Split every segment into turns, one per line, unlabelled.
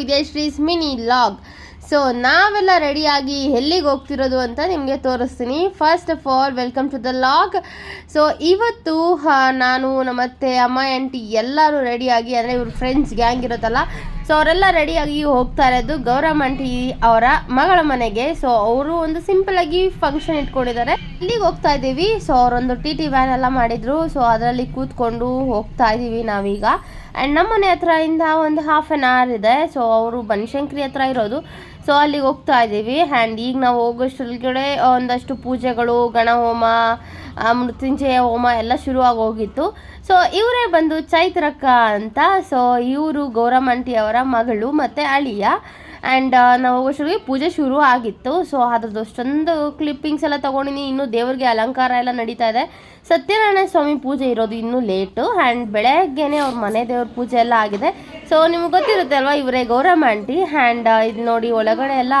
ವಿಜಯಶ್ರೀಸ್ mini log. So ನಾವೆಲ್ಲ ರೆಡಿಯಾಗಿ ಎಲ್ಲಿಗೆ ಹೋಗ್ತಿರೋದು ಅಂತ ನಿಮಗೆ ತೋರಿಸ್ತೀನಿ. First of all welcome to the log so ಇವತ್ತು ನಾನು ನಾನು, ನಮ್ಮತ್ತೆ, ಅಮ್ಮ, ಆಂಟಿ ಎಲ್ಲರೂ ರೆಡಿಯಾಗಿ, ಅಂದರೆ ಇವ್ರ ಫ್ರೆಂಡ್ಸ್ ಗ್ಯಾಂಗ್ ಇರುತ್ತಲ್ಲ ಸೊ ಅವರೆಲ್ಲ ರೆಡಿಯಾಗಿ ಹೋಗ್ತಾ ಇರೋದು ಗೌರಮ್ಮ ಆಂಟಿ ಅವರ ಮಗಳ ಮನೆಗೆ. ಸೊ ಅವರು ಒಂದು ಸಿಂಪಲ್ ಆಗಿ ಫಂಕ್ಷನ್ ಇಟ್ಕೊಂಡಿದ್ದಾರೆ. ಇಲ್ಲಿಗೆ ಹೋಗ್ತಾ ಇದ್ದೀವಿ. ಸೊ ಅವರೊಂದು ಟಿ ಟಿ ವ್ಯಾನ್ ಎಲ್ಲ ಮಾಡಿದ್ರು. ಸೊ ಅದರಲ್ಲಿ ಕೂತ್ಕೊಂಡು ಹೋಗ್ತಾ ಇದ್ದೀವಿ ನಾವೀಗ. ಆ್ಯಂಡ್ ನಮ್ಮ ಮನೆ ಹತ್ರ ಇಂದ ಒಂದು ಹಾಫ್ ಆನ್ ಅವರ್ ಇದೆ. ಸೊ ಅವರು ಬನಶಂಕರಿ ಹತ್ರ ಇರೋದು. ಸೊ ಅಲ್ಲಿಗೆ ಹೋಗ್ತಾ ಇದ್ದೀವಿ. ಆ್ಯಂಡ್ ಈಗ ನಾವು ಹೋಗೋಷ್ಟೊಳಗಡೆ ಒಂದಷ್ಟು ಪೂಜೆಗಳು, ಗಣಹೋಮ ಮೃತ್ಯುಂಜಯ ಹೋಮ ಎಲ್ಲ ಶುರುವಾಗಿ ಹೋಗಿತ್ತು. ಸೊ ಇವರೇ ಬಂದು ಚೈತ್ರಕ್ಕ ಅಂತ. ಸೊ ಇವರು ಗೌರಮ್ಮಂಟಿ ಅವರ ಮಗಳು ಮತ್ತು ಅಳಿಯ. ಆ್ಯಂಡ್ ನಾವು ಶುರು ಪೂಜೆ ಶುರು ಆಗಿತ್ತು. ಸೊ ಅದ್ರದ್ದು ಅಷ್ಟೊಂದು ಕ್ಲಿಪ್ಪಿಂಗ್ಸ್ ಎಲ್ಲ ತೊಗೊಂಡಿನಿ. ಇನ್ನೂ ದೇವ್ರಿಗೆ ಅಲಂಕಾರ ಎಲ್ಲ ನಡೀತಾ ಇದೆ. ಸತ್ಯನಾರಾಯಣ ಸ್ವಾಮಿ ಪೂಜೆ ಇರೋದು ಇನ್ನೂ ಲೇಟು. ಆ್ಯಂಡ್ ಬೆಳಗ್ಗೆನೆ ಅವ್ರ ಮನೆ ದೇವ್ರ ಪೂಜೆ ಎಲ್ಲ ಆಗಿದೆ. ಸೊ ನಿಮ್ಗೆ ಗೊತ್ತಿರುತ್ತೆ ಅಲ್ವಾ, ಇವರೇ ಗೌರಮ್ಮ ಆಂಟಿ ಆ್ಯಂಡ್ ಇದು ನೋಡಿ ಒಳಗಡೆ ಎಲ್ಲ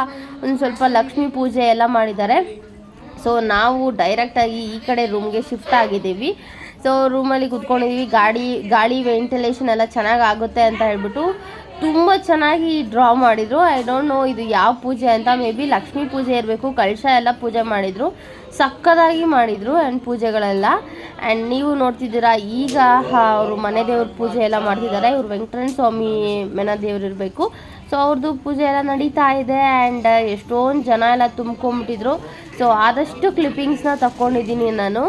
ಒಂದು ಸ್ವಲ್ಪ ಲಕ್ಷ್ಮಿ ಪೂಜೆ ಎಲ್ಲ ಮಾಡಿದ್ದಾರೆ. ಸೊ ನಾವು ಡೈರೆಕ್ಟಾಗಿ ಈ ಕಡೆ ರೂಮ್ಗೆ ಶಿಫ್ಟ್ ಆಗಿದ್ದೀವಿ. ಸೊ ರೂಮಲ್ಲಿ ಕುತ್ಕೊಂಡಿದ್ದೀವಿ ಗಾಡಿ, ಗಾಳಿ ವೆಂಟಿಲೇಷನ್ ಎಲ್ಲ ಚೆನ್ನಾಗಿ ಆಗುತ್ತೆ ಅಂತ ಹೇಳ್ಬಿಟ್ಟು ತುಂಬ ಚೆನ್ನಾಗಿ ಡ್ರಾ ಮಾಡಿದರು. ಐ ಡೋಂಟ್ ನೋ ಇದು ಯಾವ ಪೂಜೆ ಅಂತ. ಮೇ ಬಿ ಲಕ್ಷ್ಮೀ ಪೂಜೆ ಇರಬೇಕು. ಕಳಶ ಎಲ್ಲ ಪೂಜೆ ಮಾಡಿದರು. ಸಕ್ಕದಾಗಿ ಮಾಡಿದರು ಆ್ಯಂಡ್ ಪೂಜೆಗಳೆಲ್ಲ. ಆ್ಯಂಡ್ ನೀವು ನೋಡ್ತಿದ್ದೀರಾ, ಈಗ ಅವರು ಮನೆ ದೇವ್ರ ಪೂಜೆ ಎಲ್ಲ ಮಾಡ್ತಿದ್ದಾರೆ. ಇವರು ವೆಂಕಟರಣ ಸ್ವಾಮಿ ಮನೆ ದೇವ್ರು ಇರಬೇಕು. ಸೊ ಅವ್ರದ್ದು ಪೂಜೆ ಎಲ್ಲ ನಡೀತಾ ಇದೆ ಆ್ಯಂಡ್ ಎಷ್ಟೊಂದು ಜನ ಎಲ್ಲ ತುಂಬ್ಕೊಂಬಿಟ್ಟಿದ್ರು ಸೊ ಆದಷ್ಟು ಕ್ಲಿಪ್ಪಿಂಗ್ಸ್ನ ತಗೊಂಡಿದ್ದೀನಿ ನಾನು.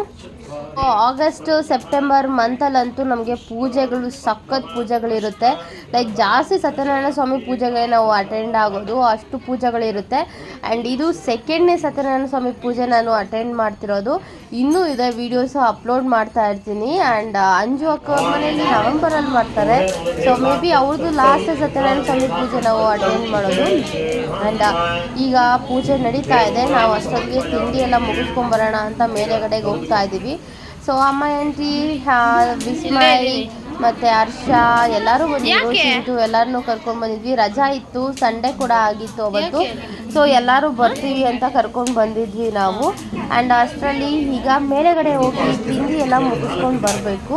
ಆಗಸ್ಟ್ ಸೆಪ್ಟೆಂಬರ್ ಮಂತಲ್ಲಂತೂ ನಮಗೆ ಪೂಜೆಗಳು, ಸಖತ್ ಪೂಜೆಗಳಿರುತ್ತೆ. ಲೈಕ್ ಜಾಸ್ತಿ ಸತ್ಯನಾರಾಯಣ ಸ್ವಾಮಿ ಪೂಜೆಗೆ ನಾವು ಅಟೆಂಡ್ ಆಗೋದು ಅಷ್ಟು ಪೂಜೆಗಳಿರುತ್ತೆ. ಆ್ಯಂಡ್ ಇದು ಸೆಕೆಂಡ್ನೇ ಸತ್ಯನಾರಾಯಣ ಸ್ವಾಮಿ ಪೂಜೆ ನಾನು ಅಟೆಂಡ್ ಮಾಡ್ತಿರೋದು. ಇನ್ನೂ ಇದೆ ವೀಡಿಯೋಸು ಅಪ್ಲೋಡ್ ಮಾಡ್ತಾ ಇರ್ತೀನಿ. ಆ್ಯಂಡ್ ಅಂಜು ಅಕ್ಕ ಅವ್ರ ಮನೆಯಲ್ಲಿ ನವೆಂಬರಲ್ಲಿ ಮಾಡ್ತಾರೆ. ಸೊ ಮೇ ಬಿ ಅವ್ರದ್ದು ಲಾಸ್ಟ್ ಸತ್ಯನಾರಾಯಣ ಸ್ವಾಮಿ ಪೂಜೆ ನಾವು ಅಟೆಂಡ್ ಮಾಡೋದು. ಆ್ಯಂಡ್ ಈಗ ಪೂಜೆ ನಡೀತಾ ಇದೆ. ನಾವು ಅಷ್ಟೊತ್ತಿಗೆ ತಿಂಡಿ ಎಲ್ಲ ಮುಗಿಸ್ಕೊಂಬರೋಣ ಅಂತ ಮೇಲೆಗಡೆಗೆ ಹೋಗ್ತಾ ಇದ್ದೀವಿ ಸೊ ಅಮ್ಮ ಆಂಟಿ ವಿಸ್ಮಯ್ ಮತ್ತೆ ಹರ್ಷ ಎಲ್ಲರೂ ಬಂದಿದ್ರು. ಚಿಂಟು ಎಲ್ಲರನ್ನೂ ಕರ್ಕೊಂಡು ಬಂದಿದ್ವಿ. ರಜಾ ಇತ್ತು ಸಂಡೇ ಕೂಡ ಆಗಿತ್ತು ಅವತ್ತು. ಸೊ ಎಲ್ಲರೂ ಬರ್ತೀವಿ ಅಂತ ಕರ್ಕೊಂಡು ಬಂದಿದ್ವಿ ನಾವು. ಆ್ಯಂಡ್ ಅಷ್ಟರಲ್ಲಿ ಈಗ ಮೇಲೆಗಡೆ ಹೋಗಿ ತಿಂಡಿ ಎಲ್ಲ ಮುಗಿಸ್ಕೊಂಡು ಬರಬೇಕು.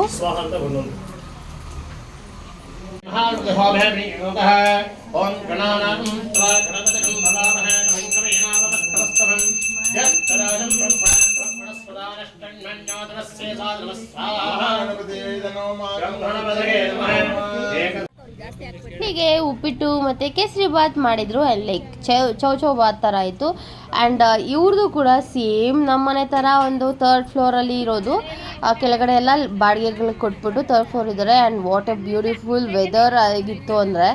ಓಂ
ಹೀಗೆ ಉಪ್ಪಿಟ್ಟು ಮತ್ತು ಕೇಸರಿ ಬಾತ್ ಮಾಡಿದರು ಆ್ಯಂಡ್ ಲೈಕ್ ಚೌ ಚೌ ಬಾತ್ ಥರ ಇತ್ತು. ಆ್ಯಂಡ್ ಇವ್ರದ್ದು ಕೂಡ ಸೇಮ್ ನಮ್ಮನೆ ಥರ ಒಂದು ತರ್ಡ್ ಫ್ಲೋರಲ್ಲಿ ಇರೋದು. ಕೆಳಗಡೆ ಎಲ್ಲ ಬಾಡಿಗೆಗಳಿಗೆ ಕೊಟ್ಬಿಟ್ಟು ತರ್ಡ್ ಫ್ಲೋರ್ ಇದ್ದಾರೆ and what a beautiful weather ಆಗಿತ್ತು ಅಂದರೆ.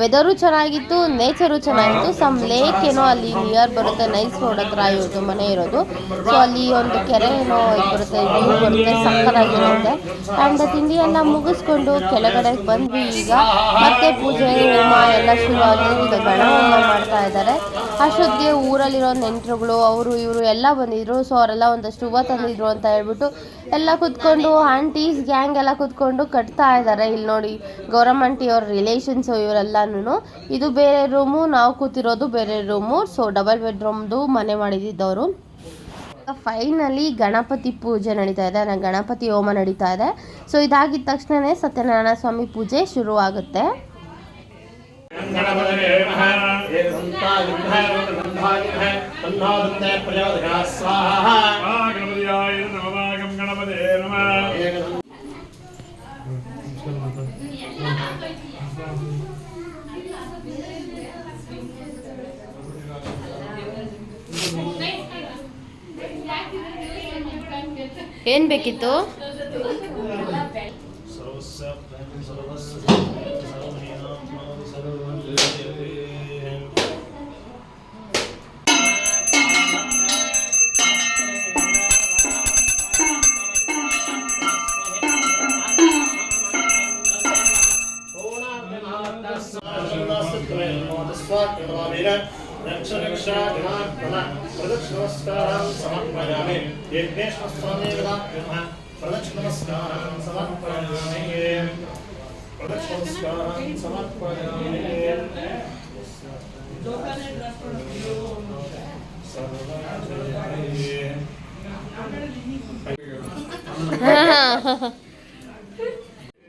ವೆದರು ಚೆನ್ನಾಗಿತ್ತು, ನೇಚರು ಚೆನ್ನಾಗಿತ್ತು. ಸಮ್ ಲೇಕ್ ಏನೋ ಅಲ್ಲಿ ನಿಯರ್ ಬರುತ್ತೆ ನೈಸ್ ರೋಡ್ ಹತ್ರ ಇರೋದು ಮನೆ ಇರೋದು. ಸೊ ಅಲ್ಲಿ ಒಂದು ಕೆರೆ ಏನೋ ಬರುತ್ತೆ ವ್ಯೂ ಬರುತ್ತೆ ಸಕ್ಕರಾಗಿರುತ್ತೆ ಆ್ಯಂಡ್ ತಿಂಡಿ ಎಲ್ಲ ಮುಗಿಸ್ಕೊಂಡು ಕೆಳಗಡೆ ಬಂದ್ವಿ ಈಗ. ಮತ್ತೆ ಪೂಜೆ, ಹೋಮ ಎಲ್ಲ ಶುರು ಆಗಿದೆ ಈಗ ಮಾಡ್ತಾ ಇದ್ದಾರೆ. ಅಷ್ಟೊತ್ತಿಗೆ ಊರಲ್ಲಿರೋ ನೆಂಟರುಗಳು, ಅವರು ಇವರು ಎಲ್ಲ ಬಂದಿದ್ರು. ಸೊ ಅವರೆಲ್ಲ ಒಂದಷ್ಟು ಹೂವು ತಂದಿದ್ರು ಅಂತ ಹೇಳ್ಬಿಟ್ಟು ಎಲ್ಲ ಕುತ್ಕೊಂಡು ಆಂಟೀಸ್ ಗ್ಯಾಂಗ್ ಎಲ್ಲ ಕುತ್ಕೊಂಡು ಕಟ್ತಾ ಇದ್ದಾರೆ. ಇಲ್ಲಿ ನೋಡಿ ಗೌರಮ್ಮ ಆಂಟಿ ಅವ್ರ ರಿಲೇಷನ್ಸು ಇವರೆಲ್ಲನೂ ಇದು ಬೇರೆ ರೂಮು ನಾವು ಕೂತಿರೋದು ಬೇರೆ ರೂಮು ಸೊ ಡಬಲ್ ಬೆಡ್ರೂಮ್ದು ಮನೆ ಮಾಡಿದ್ದವರು ಫೈನಲಿ ಗಣಪತಿ ಪೂಜೆ ನಡೀತಾ ಇದೆ. ನಾನು ಗಣಪತಿ ಹೋಮ ನಡೀತಾ ಇದೆ. ಸೊ ಇದಾಗಿದ್ದ ತಕ್ಷಣನೇ ಸತ್ಯನಾರಾಯಣ ಸ್ವಾಮಿ ಪೂಜೆ ಶುರುವಾಗುತ್ತೆ
ಗಣಪತಯೇ
ಏನು ಬೇಕಿತ್ತು?
प्रदक्ष नमस्कारान् समर्पयामि प्रदक्ष नमस्कारान् समर्पयामि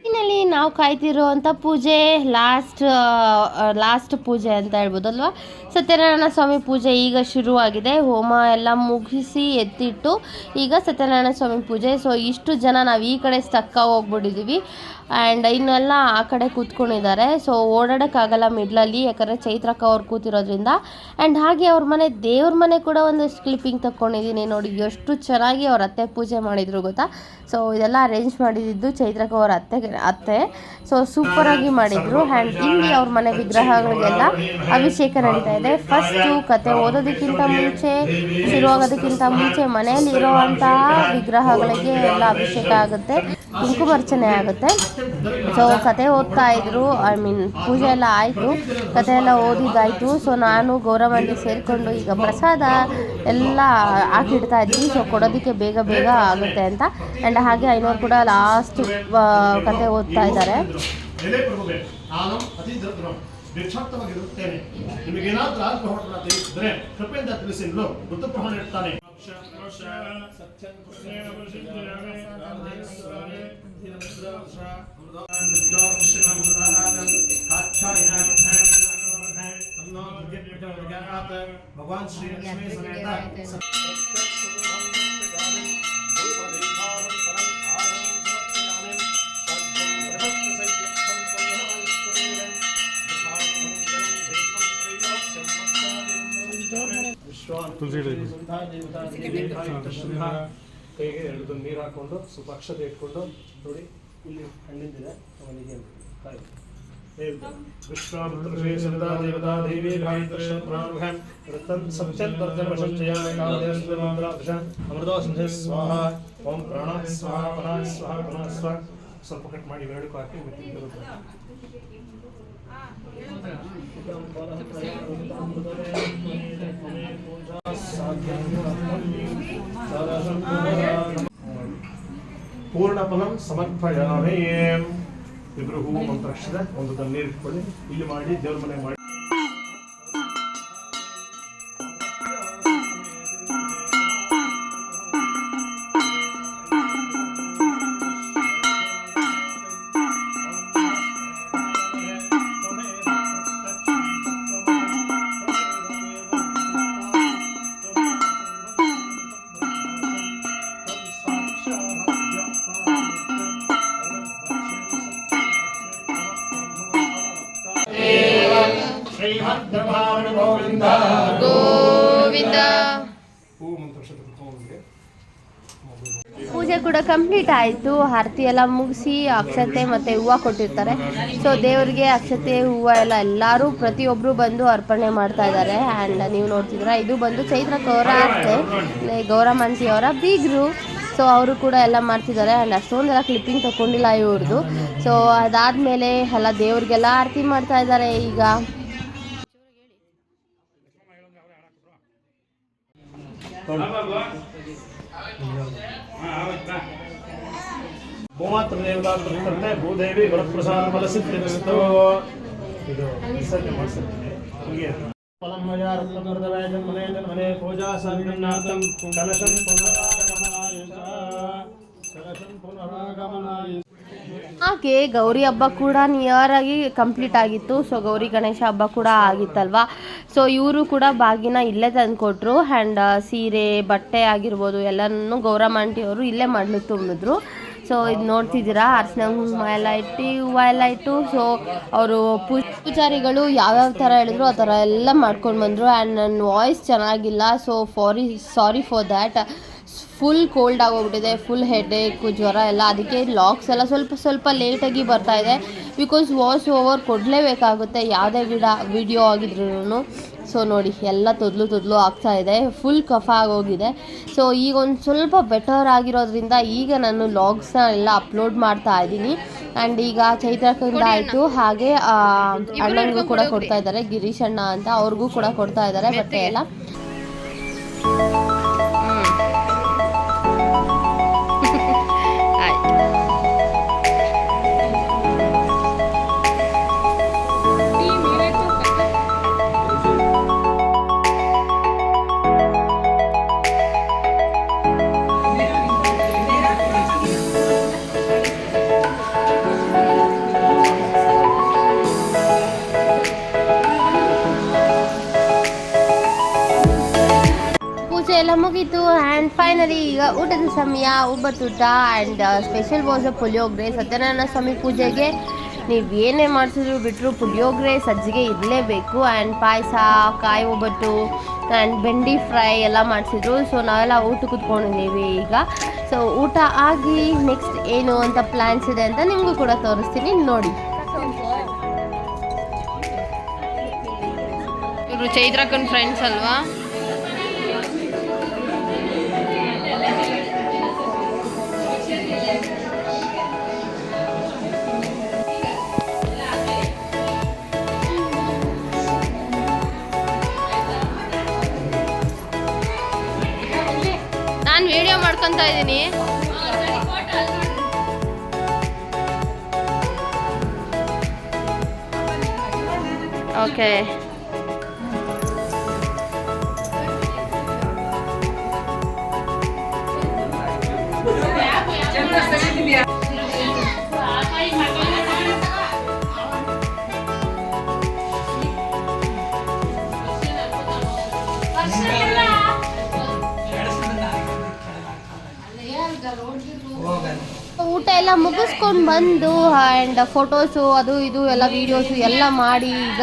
ಫೈನಲಿ ನಾವು ಕಾಯ್ತಿರುವಂಥ ಪೂಜೆ ಲಾಸ್ಟ್ ಲಾಸ್ಟ್ ಪೂಜೆ ಅಂತ ಹೇಳ್ಬೋದಲ್ವಾ ಸತ್ಯನಾರಾಯಣ ಸ್ವಾಮಿ ಪೂಜೆ ಈಗ ಶುರುವಾಗಿದೆ. ಹೋಮ ಎಲ್ಲ ಮುಗಿಸಿ ಎತ್ತಿಟ್ಟು ಈಗ ಸತ್ಯನಾರಾಯಣ ಸ್ವಾಮಿ ಪೂಜೆ. ಸೊ ಇಷ್ಟು ಜನ ನಾವು ಈ ಕಡೆ ಸ್ಟಕ್ಕ ಹೋಗ್ಬಿಟ್ಟಿದ್ದೀವಿ ಆ್ಯಂಡ್ ಇನ್ನೆಲ್ಲ ಆ ಕಡೆ ಕೂತ್ಕೊಂಡಿದ್ದಾರೆ. ಸೊ ಓಡಾಡೋಕ್ಕಾಗಲ್ಲ ಮಿಡ್ಲಲ್ಲಿ ಯಾಕಂದರೆ ಚೈತ್ರಕ್ಕ ಅವ್ರು ಕೂತಿರೋದ್ರಿಂದ. ಆ್ಯಂಡ್ ಹಾಗೆ ಅವ್ರ ಮನೆ, ದೇವ್ರ ಮನೆ ಕೂಡ ಒಂದು ಕ್ಲಿಪ್ಪಿಂಗ್ ತಗೊಂಡಿದ್ದೀನಿ ನೋಡಿ. ಎಷ್ಟು ಚೆನ್ನಾಗಿ ಅವ್ರ ಅತ್ತೆ ಪೂಜೆ ಮಾಡಿದ್ರು ಗೊತ್ತಾ? ಸೊ ಇದೆಲ್ಲ ಅರೇಂಜ್ ಮಾಡಿದ್ದು ಚೈತ್ರಕ್ಕ ಅವ್ರ ಅತ್ತೆ ಅತ್ತೆ. ಸೊ ಸೂಪರಾಗಿ ಮಾಡಿದ್ರು. ಆ್ಯಂಡ್ ಇಲ್ಲಿ ಅವ್ರ ಮನೆ ವಿಗ್ರಹಗಳಿಗೆಲ್ಲ ಅಭಿಷೇಕ ನಡೀತಾ ಫಸ್ಟು ಕತೆ ಓದೋದಕ್ಕಿಂತ ಮುಂಚೆ, ಶುರುವಾಗೋದಕ್ಕಿಂತ ಮುಂಚೆ ಮನೆಯಲ್ಲಿ ಇರೋವಂತಹ ವಿಗ್ರಹಗಳಿಗೆ ಎಲ್ಲ ಅಭಿಷೇಕ ಆಗುತ್ತೆ, ಕುಂಕುಮಾರ್ಚನೆ ಆಗುತ್ತೆ. ಸೊ ಕತೆ ಓದ್ತಾ ಇದ್ರು ಐ ಮೀನ್ ಪೂಜೆ ಎಲ್ಲ ಆಯಿತು, ಕತೆ ಎಲ್ಲ ಓದಿದ್ದಾಯಿತು. ಸೊ ನಾನು ಗೌರವಲ್ಲಿ ಸೇರಿಕೊಂಡು ಈಗ ಪ್ರಸಾದ ಎಲ್ಲ ಹಾಕಿಡ್ತಾ ಇದ್ವಿ. ಸೊ ಕೊಡೋದಕ್ಕೆ ಬೇಗ ಬೇಗ ಆಗುತ್ತೆ ಅಂತ. ಆ್ಯಂಡ್ ಹಾಗೆ ಐನೋರು ಕೂಡ ಲಾಸ್ಟ್ ಕತೆ ಓದ್ತಾ ಇದ್ದಾರೆ.
ಎಲೆ ಪ್ರಭುವೆ ನಾನು ಅತಿ ದರಿದ್ರನು ಭಿಕ್ಷಾರ್ಥವಾಗಿರುತ್ತೇನೆ ನಿಮಗೇನಾದ್ರೂ ಆಲ್ಕೋಹಾಲ್ ತಿಳಿಸಿದ್ರೆ ಕೃಪೆಯಿಂದ ತಿಳಿಸಿದ್ರು ಬುದ್ಧ ಪ್ರಮಾಣ ಇರ್ತಾನೆ ಭಗವಾನ್ ಶ್ರೀ ಲಕ್ಷ್ಮೀ ಸಮೇತ ಕೈಗೆ ಎರಡು ನೀರು ಹಾಕೊಂಡು ಸ್ವಲ್ಪ ಅಕ್ಷತೆ ಇಟ್ಕೊಂಡು ನೋಡಿ ಇಲ್ಲಿ ಹಣ್ಣಿಂದಿದೆ ಅವನಿಗೆ ಕಾಯಿ ವಿಶ್ವಾಮಿತ್ರಶೇಷನದಾ ದೇವತಾ ದೇವಿ ಗಾಯತ್ರಿ ಪ್ರಾಣುಹಂ ರತನ್ ಸತ್ಯನ್ ವರ್ಧನ ಸಂಚಯಾಯ ಕಾಲದೇಶ ಅಮೃತ ಸಂಧೆ ಸ್ವಾಹ ಓಂ ಪ್ರಾಣ ಸ್ವಾಹ ಪನ ಸ್ವಾಹ ಪನ ಸ್ವಾಹ ಸ್ವಲ್ಪ ಕಟ್ ಮಾಡಿ ಎರಡಕ್ಕೂ ಹಾಕಿ ಮತ್ತೆ ಇರುತ್ತೆ. ಪೂರ್ಣ ಫಲಂ ಸಮರ್ಪಯಾಮಿ. ಇಬ್ರು ಹೂವು ಮಂತ್ರಾಕ್ಷರ ಒಂದು ತಣ್ಣೀರು ಇಟ್ಕೊಳ್ಳಿ ಇಲ್ಲಿ ಮಾಡಿ ದೇವ್ರ ಮನೆ ಮಾಡಿ. ಗೋವಿಂದ.
ಗೋವಿಂದ ಪೂಜೆ ಕೂಡ ಕಂಪ್ಲೀಟ್ ಆಯಿತು. ಆರತಿ ಎಲ್ಲ ಮುಗಿಸಿ ಅಕ್ಷತೆ ಮತ್ತು ಹೂವು ಕೊಟ್ಟಿರ್ತಾರೆ. ಸೊ ದೇವರಿಗೆ ಅಕ್ಷತೆ ಹೂವು ಎಲ್ಲ ಎಲ್ಲರೂ ಪ್ರತಿಯೊಬ್ಬರು ಬಂದು ಅರ್ಪಣೆ ಮಾಡ್ತಾ ಇದ್ದಾರೆ. ಆ್ಯಂಡ್ ನೀವು ನೋಡ್ತಿದ್ರ ಇದು ಬಂದು ಚೈತ್ರ ಗೌರ ಅತ್ತೆ ಗೌರಮಂಟಿ ಅವರ ಬೀಗರು. ಸೊ ಅವರು ಕೂಡ ಎಲ್ಲ ಮಾಡ್ತಿದ್ದಾರೆ. ಆ್ಯಂಡ್ ಅಷ್ಟೊಂದೆಲ್ಲ ಕ್ಲಿಪ್ಪಿಂಗ್ ತಗೊಂಡಿಲ್ಲ ಇವ್ರದ್ದು ಸೊ ಅದಾದಮೇಲೆ ಎಲ್ಲ ದೇವ್ರಿಗೆಲ್ಲ ಆರತಿ ಮಾಡ್ತಾ ಇದ್ದಾರೆ ಈಗ.
ಭೂಮಾತ್ರ ದೇವತಾ ಭೂದೇವಿ ವರಪ್ರಸಾದ ಫಲ ಸಿದ್ಧಿಸ್ತು ಇದು ವಿಸರ್ಜನೆ ಮಾಡಿಸ್ತೀನಿ ಹಂಗೆ ಫಲಂ ಮಯ ರತ್ನಮೃತವೇ ಜನ್ಮನೆ ಜನ್ಮನೆ ಪೂಜಾ ಸಂಗನ್ನಾರ್ಥಂ ಕಲಶಂ ಪುನರಾಗಮನಾಯ. ಕಲಶಂ ಪುನರಾಗಮನಾಯ
ಹಾಗೆ ಗೌರಿ ಹಬ್ಬ ಕೂಡ ನಿಯರ್ ಆಗಿ ಕಂಪ್ಲೀಟ್ ಆಗಿತ್ತು. ಸೊ ಗೌರಿ ಗಣೇಶ ಹಬ್ಬ ಕೂಡ ಆಗಿತ್ತಲ್ವಾ? ಸೊ ಇವರು ಕೂಡ ಬಾಗಿನ ಇಲ್ಲೇ ತಂದುಕೊಟ್ರು ಆ್ಯಂಡ್ ಸೀರೆ, ಬಟ್ಟೆ ಆಗಿರ್ಬೋದು, ಎಲ್ಲನೂ ಗೌರಮ್ಮ ಆಂಟಿ ಅವರು ಇಲ್ಲೇ ಮಾಡಲು ತುಂಬಿದ್ರು. ಸೊ ಇದು ನೋಡ್ತಿದ್ದೀರಾ? ಅರ್ಶಿನ ಕುಂಕುಮ ಎಲ್ಲ ಇಟ್ಟು, ಹೂವು ಎಲ್ಲ ಇಟ್ಟು ಸೊ ಅವರು ಪೂಜಾರಿಗಳು ಯಾವ್ಯಾವ ಥರ ಹೇಳಿದ್ರು, ಆ ಥರ ಎಲ್ಲ ಮಾಡ್ಕೊಂಡು ಬಂದರು. ಆ್ಯಂಡ್ ನನ್ನ ವಾಯ್ಸ್ ಚೆನ್ನಾಗಿಲ್ಲ. So sorry sorry for that full cold ಆಗೋಗ್ಬಿಟ್ಟಿದೆ full headache ಜ್ವರ ಎಲ್ಲ. ಅದಕ್ಕೆ ಲಾಕ್ಸ್ ಎಲ್ಲ ಸ್ವಲ್ಪ ಸ್ವಲ್ಪ ಲೇಟಾಗಿ ಬರ್ತಾ ಇದೆ. ಬಿಕಾಸ್ ವಾಯ್ಸ್ ಓವರ್ ಕೊಡಲೇಬೇಕಾಗುತ್ತೆ ಯಾವುದೇ ಗಿಡ ವಿಡಿಯೋ ಆಗಿದ್ರು ಸೊ ನೋಡಿ ಎಲ್ಲ ತೊದಲು ತೊದಲು ಆಗ್ತಾ ಇದೆ. ಫುಲ್ ಕಫ ಆಗೋಗಿದೆ. ಸೊ ಈಗ ಒಂದು ಸ್ವಲ್ಪ ಬೆಟರ್ ಆಗಿರೋದ್ರಿಂದ ಈಗ ನಾನು ಲಾಗ್ಸ್ನ ಎಲ್ಲ ಅಪ್ಲೋಡ್ ಮಾಡ್ತಾ ಇದ್ದೀನಿ. ಆ್ಯಂಡ್ ಈಗ ಚೈತ್ರಕ್ಕಿಂದ ಆಯಿತು. ಹಾಗೆ ಅಣ್ಣನಿಗೂ ಕೂಡ ಕೊಡ್ತಾ ಇದ್ದಾರೆ ಗಿರೀಶ್ ಅಣ್ಣ ಅಂತ ಅವ್ರಿಗೂ ಕೂಡ ಕೊಡ್ತಾ ಇದ್ದಾರೆ ಬಟ್ಟೆ ಎಲ್ಲ. ಮುಗೀತು ಆ್ಯಂಡ್ ಫೈನಲಿ ಈಗ ಊಟದ ಸಮಯ ಒಬ್ಬತ್ತೂಟ and special was puliyogare Satyanarayana Swamy ಪೂಜೆಗೆ. ನೀವು ಏನೇ ಮಾಡಿಸಿದ್ರು ಬಿಟ್ಟರು ಪುಳಿಯೋಗ್ರೆ ಸಜ್ಜಿಗೆ ಇರಲೇಬೇಕು ಆ್ಯಂಡ್ ಪಾಯಸ, ಕಾಯಿ ಒಬ್ಬಟ್ಟು ಆ್ಯಂಡ್ ಬೆಂಡಿ ಫ್ರೈ ಎಲ್ಲ ಮಾಡಿಸಿದ್ರು. ಸೊ ನಾವೆಲ್ಲ ಊಟ ಕೂತ್ಕೊಂಡಿದ್ದೀವಿ ಈಗ. ಸೊ ಊಟ ಆಗಿ ನೆಕ್ಸ್ಟ್ ಏನು ಅಂತ ಪ್ಲ್ಯಾನ್ಸ್ ಇದೆ ಅಂತ ನಿಮಗೂ ಕೂಡ ತೋರಿಸ್ತೀನಿ. ನೋಡಿ. ಇವರು ಫ್ರೆಂಡ್ಸ್ ಅಲ್ವಾ? ಮಾಡ್ಕೊತಾ ಇದ್ದೀನಿ. ಓಕೆ ಊಟ ಎಲ್ಲ ಮುಗಿಸ್ಕೊಂಡು ಬಂದು ಆ್ಯಂಡ್ ಫೋಟೋಸು ಅದು ಇದು ಎಲ್ಲ ವೀಡಿಯೋಸು ಎಲ್ಲ ಮಾಡಿ, ಈಗ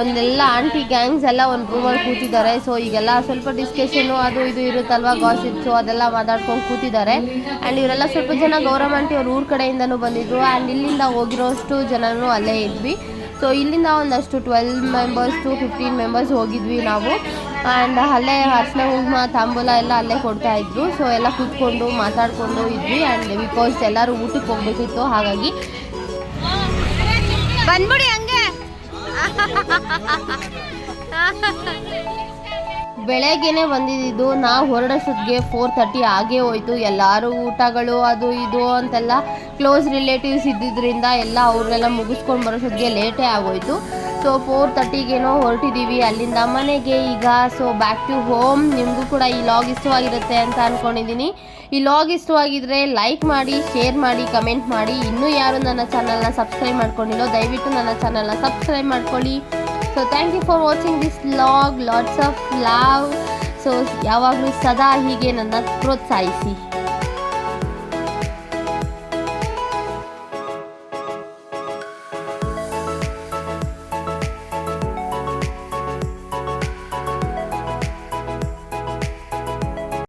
ಒಂದೆಲ್ಲ ಆಂಟಿ ಗ್ಯಾಂಗ್ಸ್ ಎಲ್ಲ ಒಂದು ರೂಮಲ್ಲಿ ಕೂತಿದ್ದಾರೆ. ಸೊ ಈಗೆಲ್ಲ ಸ್ವಲ್ಪ ಡಿಸ್ಕಷನು ಅದು ಇದು ಇರುತ್ತಲ್ವ ಗಾಸಿಪ್ಸು ಅದೆಲ್ಲ ಮಾತಾಡ್ಕೊಂಡು ಕೂತಿದ್ದಾರೆ. ಆ್ಯಂಡ್ ಇವರೆಲ್ಲ ಸ್ವಲ್ಪ ಜನ ಗೌರಮ್ಮ ಆಂಟಿ ಅವ್ರ ಊರ ಕಡೆಯಿಂದನೂ ಬಂದಿದ್ರು. ಆ್ಯಂಡ್ ಇಲ್ಲಿಂದ ಹೋಗಿರೋಷ್ಟು ಜನನೂ ಅಲ್ಲೇ ಇದ್ವಿ. ಸೊ ಇಲ್ಲಿಂದ ಒಂದಷ್ಟು twelve members to fifteen members ಹೋಗಿದ್ವಿ ನಾವು. ಆ್ಯಂಡ್ ಅಲ್ಲೇ ಹರ್ಷಣ ಕುಂಕುಮ ತಾಂಬೂಲ ಎಲ್ಲ ಅಲ್ಲೇ ಕೊಡ್ತಾ ಇದ್ರು. ಸೊ ಎಲ್ಲ ಕೂತ್ಕೊಂಡು ಮಾತಾಡಿಕೊಂಡು ಇದ್ವಿ. ಆ್ಯಂಡ್ ಬಿಕಾಸ್ ಎಲ್ಲರೂ ಊಟಕ್ಕೆ ಹೋಗ್ಬೇಕಿತ್ತು ಹಾಗಾಗಿ ಬಂದ್ಬಿಡಿ ಹಂಗೆ. ಬೆಳಗ್ಗೆನೆ ಬಂದಿದ್ದು. ನಾವು ಹೊರಡೋಷ್ಟೊತ್ತಿಗೆ ಫೋರ್ ತರ್ಟಿ ಆಗೇ ಹೋಯಿತು. ಎಲ್ಲರೂ ಊಟಗಳು, ಅದು ಇದು ಅಂತೆಲ್ಲ ಕ್ಲೋಸ್ ರಿಲೇಟಿವ್ಸ್ ಇದ್ದಿದ್ದರಿಂದ ಎಲ್ಲ ಅವ್ರನ್ನೆಲ್ಲ ಮುಗಿಸ್ಕೊಂಡು ಬರೋಷ್ಟೊತ್ತಿಗೆ ಲೇಟೇ ಆಗೋಯ್ತು. ಸೊ ಫೋರ್ ತರ್ಟಿಗೇನೋ ಹೊರಟಿದ್ದೀವಿ ಅಲ್ಲಿಂದ ಮನೆಗೆ ಈಗ ಸೊ ಬ್ಯಾಕ್ ಟು ಹೋಮ್ ನಿಮಗೂ ಕೂಡ ಈ ಲಾಗ್ ಇಷ್ಟವಾಗಿರುತ್ತೆ ಅಂತ ಅಂದ್ಕೊಂಡಿದ್ದೀನಿ ಈ ಲಾಗ್ ಇಷ್ಟವಾಗಿದ್ರೆ ಲೈಕ್ ಮಾಡಿ ಶೇರ್ ಮಾಡಿ ಕಮೆಂಟ್ ಮಾಡಿ. ಇನ್ನೂ ಯಾರು ನನ್ನ ಚಾನಲ್ನ ಸಬ್ಸ್ಕ್ರೈಬ್ ಮಾಡ್ಕೊಂಡಿಲ್ಲೋ, ದಯವಿಟ್ಟು ನನ್ನ ಚಾನಲ್ನ ಸಬ್ಸ್ಕ್ರೈಬ್ ಮಾಡ್ಕೊಳ್ಳಿ. So thank you for watching this log lots of love so ಯಾವಾಗಲೂ ಸದಾ ಹೀಗೆ ನನ್ನ ಪ್ರೋತ್ಸಾಹಿಸಿ.